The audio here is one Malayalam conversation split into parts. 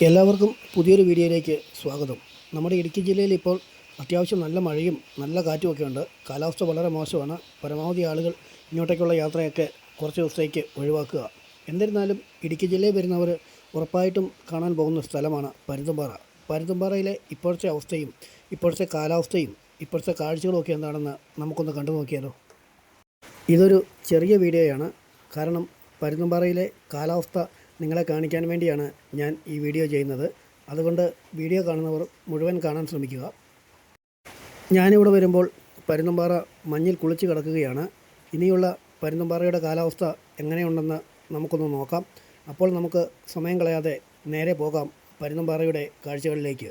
എല്ലാവർക്കും പുതിയൊരു വീഡിയോയിലേക്ക് സ്വാഗതം. നമ്മുടെ ഇടുക്കി ജില്ലയിൽ ഇപ്പോൾ അത്യാവശ്യം നല്ല മഴയും നല്ല കാറ്റുമൊക്കെ ഉണ്ട്. കാലാവസ്ഥ വളരെ മോശമാണ്. പരമാവധി ആളുകൾ ഇങ്ങോട്ടേക്കുള്ള യാത്രയൊക്കെ കുറച്ച് ദിവസത്തേക്ക് ഒഴിവാക്കുക. എന്നിരുന്നാലും ഇടുക്കി ജില്ലയിൽ വരുന്നവർ ഉറപ്പായിട്ടും കാണാൻ പോകുന്ന സ്ഥലമാണ് പരുന്തുംപാറ. പരുന്തുംപാറയിലെ ഇപ്പോഴത്തെ അവസ്ഥയും ഇപ്പോഴത്തെ കാലാവസ്ഥയും ഇപ്പോഴത്തെ കാഴ്ചകളുമൊക്കെ എന്താണെന്ന് നമുക്കൊന്ന് കണ്ടു നോക്കിയാലോ? ഇതൊരു ചെറിയ വീഡിയോയാണ്. കാരണം പരുന്തുംപാറയിലെ കാലാവസ്ഥ നിങ്ങളെ കാണിക്കാൻ വേണ്ടിയാണ് ഞാൻ ഈ വീഡിയോ ചെയ്യുന്നത്. അതുകൊണ്ട് വീഡിയോ കാണുന്നവർ മുഴുവൻ കാണാൻ ശ്രമിക്കുക. ഞാനിവിടെ വരുമ്പോൾ പരുന്തുംപാറ മഞ്ഞിൽ കുളിച്ച് കിടക്കുകയാണ്. ഇനിയുള്ള പരുന്തുംപാറയുടെ കാലാവസ്ഥ എങ്ങനെയുണ്ടെന്ന് നമുക്കൊന്ന് നോക്കാം. അപ്പോൾ നമുക്ക് സമയം കളയാതെ നേരെ പോകാം പരുന്തുംപാറയുടെ കാഴ്ചകളിലേക്ക്.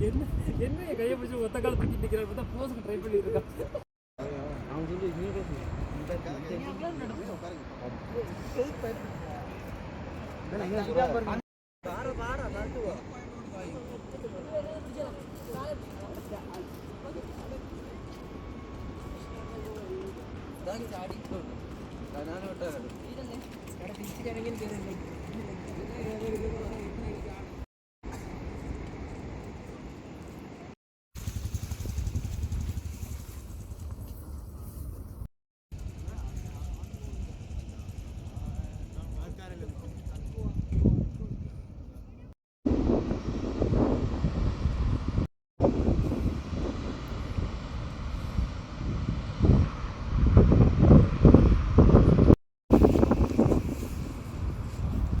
என்ன என்ன என் கையை பிடிச்சி ஒத்த கால தூக்கி நிற்கிறார் பார்த்தா போஸுக்கு ட்ரை பண்ணியிருக்கான் அவன் சொல்லி நீ ചാടി കനാലോട്ട് ഇതല്ലേ അവിടെ തിരിച്ചിട്ടാണെങ്കിൽ കയറിയില്ലേ